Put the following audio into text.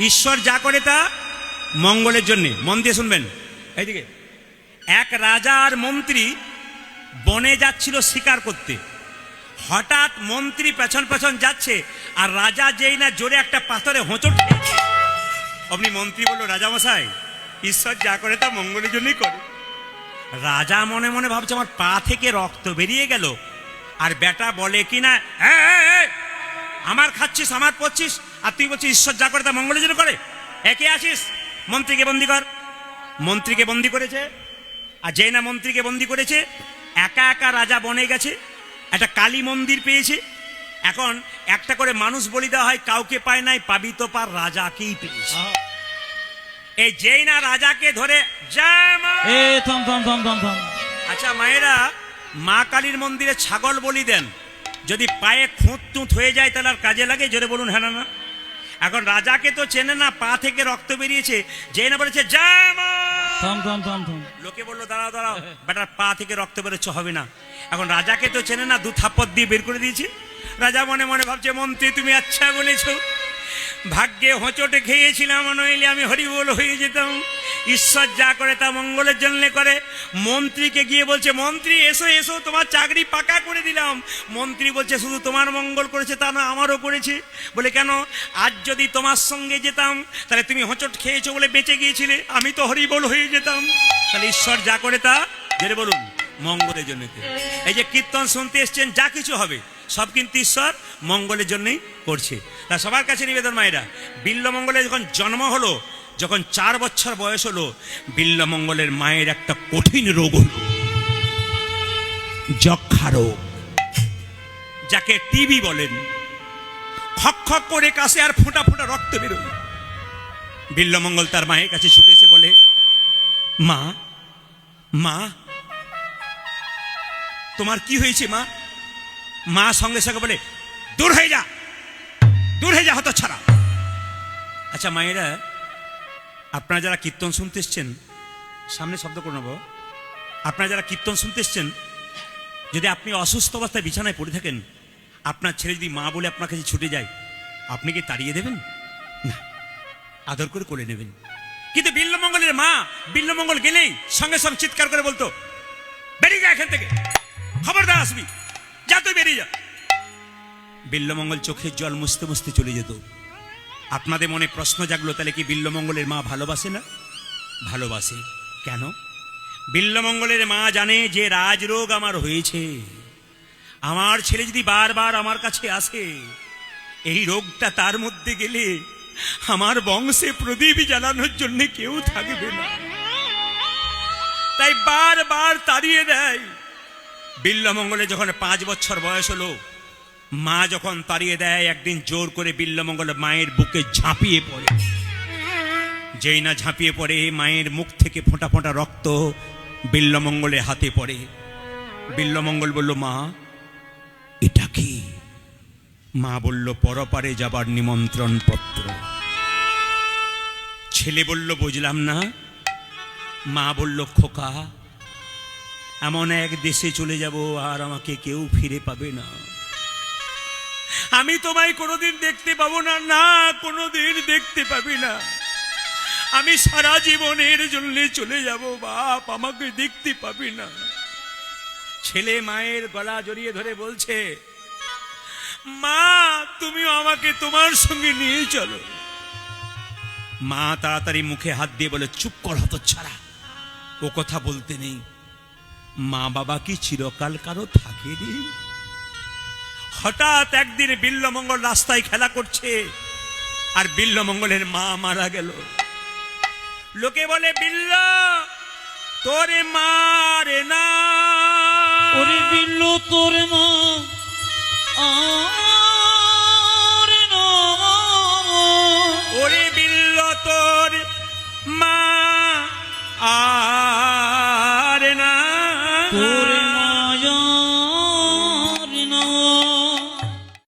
ঈশ্বর যা করে তা মঙ্গলের জন্যে। মন দিয়ে শুনবেন। এইদিকে। এক রাজা আর মন্ত্রী বনে যাচ্ছিল শিকার করতে। হঠাৎ মন্ত্রী পেছন পেছন যাচ্ছে আর রাজা যেই না জোরে একটা পাথরে হোঁচট অমনি মন্ত্রী বলল রাজামশাই ঈশ্বর যা করে তা মঙ্গলের জন্যই করে। রাজা মনে মনে ভাবছে আমার পা থেকে রক্ত বেরিয়ে গেল। আর বেটা বলে কি না? "এই, এই, এই, আমার খাচ্ছিস আমার পড়ছিস আর তুই বলছিস ঈশ্বর যা করে তা মঙ্গলের জন্য করে। একে আসিস মন্ত্রীকে বন্দি কর। মন্ত্রীকে বন্দি করেছে। আর যে না মন্ত্রীকে বন্দি করেছে একা একা রাজা বনে গেছে একটা কালী মন্দির পেয়েছে। এখন একটা করে মানুষ বলি দেওয়া হয় কাউকে পায় নাই পাবি তো পার রাজাকেই পেয়েছে। এই যেই না রাজাকে ধরে জয় মা! আচ্ছা মায়েরা মা কালীর মন্দিরে ছাগল বলি দেন। যদি পায়ে খুঁত টুঁত হয়ে যায় তাহলে আর কাজে লাগে? জোরে বলুন হ্যাঁ না এখন রাজাকে তো চেনে না পা থেকে রক্ত বেরিয়েছে। যে না বলেছে লোকে বলল দাঁড়াও দাঁড়াও বেটার পা থেকে রক্ত বেরোচ্ছে হবে না। এখন রাজাকে তো চেনে না দু থাপ্পড় দিয়ে বের করে দিয়েছে। রাজা মনে মনে ভাবছে মন্ত্রী তুমি আচ্ছা বলেছ। ভাগ্যে হোঁচটে খেয়েছিলাম নইলে আমি হরিবোল হয়ে যেতাম। ঈশ্বর যা করে তা মঙ্গলের জন্য করে। মন্ত্রীকে গিয়ে বলছে, মন্ত্রী, এসো এসো, তোমার চাকরি পাকা করে দিলাম। মন্ত্রী বলছে, শুধু তোমার মঙ্গল করেছে তা না, আমারও করেছে। বলে, কেন? আজ যদি তোমার সঙ্গে যেতাম, তাহলে তুমি হোঁচট খেয়েছো বলে বেঁচে গিয়েছিলে। আমি তো হরিবোল হয়ে যেতাম। তাহলে ঈশ্বর যা করে তা, জেনে বলুন, মঙ্গলের জন্য এই যে কীর্তন শুনতে এসছেন, যা কিছু হবে, সব কিন্তু ঈশ্বর মঙ্গলের জন্যই করছে। তা সবার কাছে নিবেদন, মায়েরা, বিল্লমঙ্গলে যখন জন্ম হলো যখন চার বছর বয়স হলো, বিল্লমঙ্গলের মায়ের একটা কঠিন রোগ হলো। যক্ষা রোগ, যাকে টিবি বলেন। খক খক করে কাছে আর ফোঁটা ফোঁটা রক্ত বেরোয়। বিল্লমঙ্গল তার মায়ের কাছে ছুটে এসে বলে, মা মা, তোমার কি হয়েছে, মা? মা সঙ্গে সঙ্গে বলে, দূর হয়ে যা, দূর হয়ে যা হতো ছাড়া আচ্ছা মায়েরা আপনারা যারা কীর্তন শুনতে এসছেন, সামনে শব্দ করে নেব। আপনারা যারা কীর্তন শুনতে এসছেন, যদি আপনি অসুস্থ অবস্থায় বিছানায় পড়ে থাকেন, আপনার ছেলে যদি মা বলে আপনার কাছে ছুটে যায়, আপনি কি তাড়িয়ে দেবেন? না, আদর করে কোলে নেবেন। কিন্তু বিল্লমঙ্গলের মা, বিল্লমঙ্গল গেলেই সঙ্গে সঙ্গে চিৎকার করে বলতো, বেরিয়ে যা এখান থেকে। খবরদার আসবি। যা তুই বেরিয়ে যা। বিল্লমঙ্গল চোখের জল মুছতে মুছতে চলে যেত। আপনাদের মনে প্রশ্ন জাগলো, তাহলে কি বিল্লমঙ্গলের মা ভালোবাসে না? ভালোবাসে। কেন? বিল্লমঙ্গলের মা জানে যে রাজরোগ আমার হয়েছে। আমার ছেলে যদি বারবার আমার কাছে আসে, এই রোগটা তার মধ্যে গেলে আমার বংশে প্রদীপ জ্বালানোর জন্য কেউ থাকবে না। তাই বারবার তাড়িয়ে দেয়। বিল্লমঙ্গলে যখন পাঁচ বছর বয়স হলো মা যখন তাড়িয়ে দেয়, একদিন জোর করে বিল্লমঙ্গল মায়ের বুকে ঝাঁপিয়ে পড়ে। যেই না ঝাঁপিয়ে পড়ে, মায়ের মুখ থেকে ফোঁটা ফোঁটা রক্ত বিল্লমঙ্গলের হাতে পড়ে। বিল্লমঙ্গল বলল, মা, এটা কি? মা বলল, পরপারে যাবার নিমন্ত্রণ পত্র ছেলে বলল, বুঝলাম না। মা বলল, খোকা, এমন এক দেশে চলে যাব আর আমাকে কেউ ফিরে পাবে না। আমি তোমায় কোনোদিন দেখতে পাবো না না, কোনোদিন দেখতে পাবি না। আমি সারা জীবনের জন্য চলে যাব, বাপ, আমাকে দেখতে পাবি না। ছেলে মায়ের গলা জড়িয়ে ধরে বলছে, মা, তুমিও আমাকে তোমার সঙ্গে নিয়ে চলো। মা তাড়াতাড়ি মুখে হাত দিয়ে বলে, চুপ কর হতো ছাড়া ও কথা বলতে নেই। মা বাবা কি চিরকাল কারও থাকে রে? হঠাৎ একদিন বিল্লমঙ্গল রাস্তায় খেলা করছে আর বিল্লমঙ্গলের মা মারা গেল। লোকে বলে বিল্ল তোরে মারে না। ওরে বিল্ল তোরে মা ওরে বিল্ল তোর মা আরে না। তোর